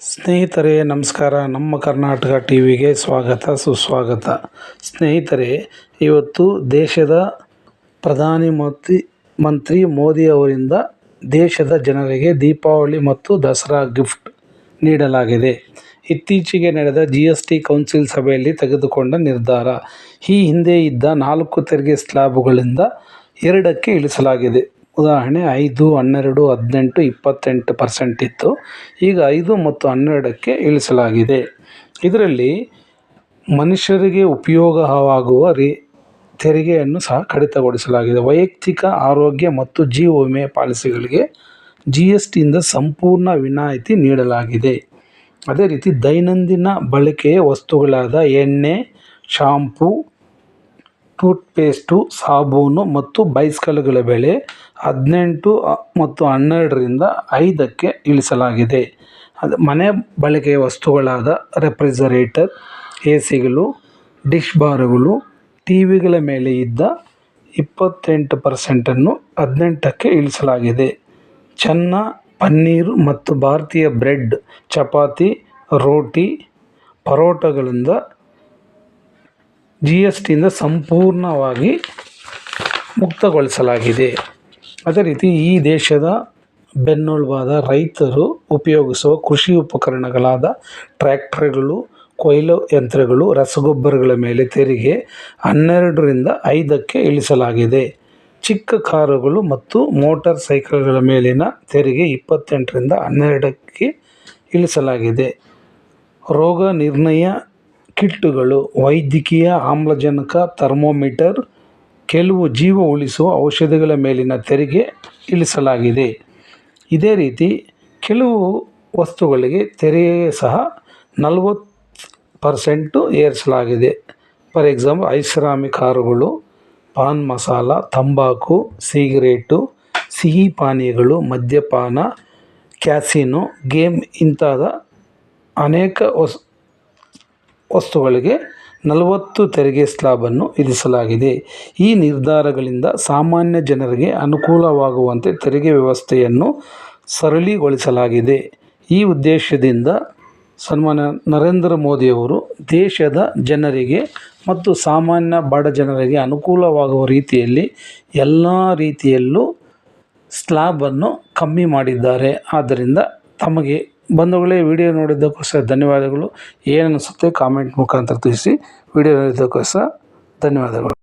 ಸ್ನೇಹಿತರೆ, ನಮಸ್ಕಾರ. ನಮ್ಮ ಕರ್ನಾಟಕ ಟಿ ವಿಗೆ ಸ್ವಾಗತ, ಸುಸ್ವಾಗತ. ಸ್ನೇಹಿತರೆ, ಇವತ್ತು ದೇಶದ ಪ್ರಧಾನಿ ಮಂತ್ರಿ ಮಂತ್ರಿ ಮೋದಿ ಅವರಿಂದ ದೇಶದ ಜನರಿಗೆ ದೀಪಾವಳಿ ಮತ್ತು ದಸರಾ ಗಿಫ್ಟ್ ನೀಡಲಾಗಿದೆ. ಇತ್ತೀಚೆಗೆ ನಡೆದ ಜಿ ಎಸ್ ಟಿ ಕೌನ್ಸಿಲ್ ಸಭೆಯಲ್ಲಿ ತೆಗೆದುಕೊಂಡ ನಿರ್ಧಾರ. ಈ ಹಿಂದೆ ಇದ್ದ ನಾಲ್ಕು ತೆರಿಗೆ ಸ್ಲ್ಯಾಬುಗಳಿಂದ ಎರಡಕ್ಕೆ ಇಳಿಸಲಾಗಿದೆ. ಉದಾಹರಣೆ ಐದು, ಹನ್ನೆರಡು, ಹದಿನೆಂಟು, ಇಪ್ಪತ್ತೆಂಟು ಪರ್ಸೆಂಟ್ ಇತ್ತು. ಈಗ ಐದು ಮತ್ತು ಹನ್ನೆರಡಕ್ಕೆ ಇಳಿಸಲಾಗಿದೆ. ಇದರಲ್ಲಿ ಮನುಷ್ಯರಿಗೆ ಉಪಯೋಗವಾಗುವ ರೀ, ತೆರಿಗೆಯನ್ನು ಸಹ ಕಡಿತಗೊಳಿಸಲಾಗಿದೆ. ವೈಯಕ್ತಿಕ ಆರೋಗ್ಯ ಮತ್ತು ಜೀವ ವಿಮೆ ಪಾಲಿಸಿಗಳಿಗೆ ಜಿ ಎಸ್ ಟಿಯಿಂದ ಸಂಪೂರ್ಣ ವಿನಾಯಿತಿ ನೀಡಲಾಗಿದೆ. ಅದೇ ರೀತಿ ದೈನಂದಿನ ಬಳಕೆಯ ವಸ್ತುಗಳಾದ ಎಣ್ಣೆ, ಶಾಂಪೂ ಟೂತ್ಪೇಸ್ಟು, ಸಾಬೂನು ಮತ್ತು ಬೈಸ್ಕಲ್ಗಳ ಬೆಲೆ ಹದಿನೆಂಟು ಮತ್ತು ಹನ್ನೆರಡರಿಂದ ಐದಕ್ಕೆ ಇಳಿಸಲಾಗಿದೆ. ಅದು ಮನೆ ಬಳಕೆಯ ವಸ್ತುಗಳಾದ ರೆಫ್ರಿಜರೇಟರ್ ಎ ಸಿಗಳು ಡಿಶ್ ಬಾರುಗಳು ಟಿ ವಿಗಳ ಮೇಲೆ ಇದ್ದ ಇಪ್ಪತ್ತೆಂಟು ಪರ್ಸೆಂಟನ್ನು ಹದಿನೆಂಟಕ್ಕೆ ಇಳಿಸಲಾಗಿದೆ. ಚೆನ್ನ, ಪನ್ನೀರು ಮತ್ತು ಭಾರತೀಯ ಬ್ರೆಡ್, ಚಪಾತಿ, ರೋಟಿ, ಪರೋಟಗಳಿಂದ ಜಿ ಎಸ್ ಟಿಯಿಂದ ಸಂಪೂರ್ಣವಾಗಿ ಮುಕ್ತಗೊಳಿಸಲಾಗಿದೆ. ಅದೇ ರೀತಿ ಈ ದೇಶದ ಬೆನ್ನೆಲುಬಾದ ರೈತರು ಉಪಯೋಗಿಸುವ ಕೃಷಿ ಉಪಕರಣಗಳಾದ ಟ್ರ್ಯಾಕ್ಟರ್ಗಳು, ಕೊಯ್ಲು ಯಂತ್ರಗಳು, ರಸಗೊಬ್ಬರಗಳ ಮೇಲೆ ತೆರಿಗೆ ಹನ್ನೆರಡರಿಂದ ಐದಕ್ಕೆ ಇಳಿಸಲಾಗಿದೆ. ಚಿಕ್ಕ ಕಾರುಗಳು ಮತ್ತು ಮೋಟಾರ್ ಸೈಕಲ್ಗಳ ಮೇಲಿನ ತೆರಿಗೆ ಇಪ್ಪತ್ತೆಂಟರಿಂದ ಹನ್ನೆರಡಕ್ಕೆ ಇಳಿಸಲಾಗಿದೆ. ರೋಗ ನಿರ್ಣಯ ಕಿಟ್ಟುಗಳು ವೈದ್ಯಕೀಯ ಆಮ್ಲಜನಕ, ಥರ್ಮೋಮೀಟರ್, ಕೆಲವು ಜೀವ ಉಳಿಸುವ ಔಷಧಿಗಳ ಮೇಲಿನ ತೆರಿಗೆ ಇಳಿಸಲಾಗಿದೆ. ಇದೇ ರೀತಿ ಕೆಲವು ವಸ್ತುಗಳಿಗೆ ತೆರಿಗೆ ಸಹ ನಲ್ವತ್ತು ಪರ್ಸೆಂಟು ಏರಿಸಲಾಗಿದೆ. ಫಾರ್ ಎಕ್ಸಾಂಪಲ್ ಐಷಾರಾಮಿ ಕಾರುಗಳು, ಪಾನ್ ಮಸಾಲ, ತಂಬಾಕು, ಸಿಗರೇಟು, ಸಿಹಿ ಪಾನೀಯಗಳು, ಮದ್ಯಪಾನ, ಕ್ಯಾಸಿನೋ, ಗೇಮ್, ಇಂತಾದ ಅನೇಕ ವಸ್ ವಸ್ತುಗಳಿಗೆ ನಲವತ್ತು ತೆರಿಗೆ ಸ್ಲಾಬನ್ನು ವಿಧಿಸಲಾಗಿದೆ. ಈ ನಿರ್ಧಾರಗಳಿಂದ ಸಾಮಾನ್ಯ ಜನರಿಗೆ ಅನುಕೂಲವಾಗುವಂತೆ ತೆರಿಗೆ ವ್ಯವಸ್ಥೆಯನ್ನು ಸರಳೀಗೊಳಿಸಲಾಗಿದೆ. ಈ ಉದ್ದೇಶದಿಂದ ಸನ್ಮಾನ್ಯ ನರೇಂದ್ರ ಮೋದಿಯವರು ದೇಶದ ಜನರಿಗೆ ಮತ್ತು ಸಾಮಾನ್ಯ ಬಡ ಜನರಿಗೆ ಅನುಕೂಲವಾಗುವ ರೀತಿಯಲ್ಲಿ ಎಲ್ಲ ರೀತಿಯಲ್ಲೂ ಸ್ಲಾಬನ್ನು ಕಮ್ಮಿ ಮಾಡಿದ್ದಾರೆ. ಆದ್ದರಿಂದ ತಮಗೆ ಬಂಧುಗಳೇ ವಿಡಿಯೋ ನೋಡಿದ್ದಕ್ಕೋಸ್ಕರ ಧನ್ಯವಾದಗಳು. ಏನನ್ನಿಸುತ್ತೆ ಕಾಮೆಂಟ್ ಮುಖಾಂತರ ತಿಳಿಸಿ. ವಿಡಿಯೋ ನೋಡಿದ್ದಕ್ಕೋಸ್ಕರ ಧನ್ಯವಾದಗಳು.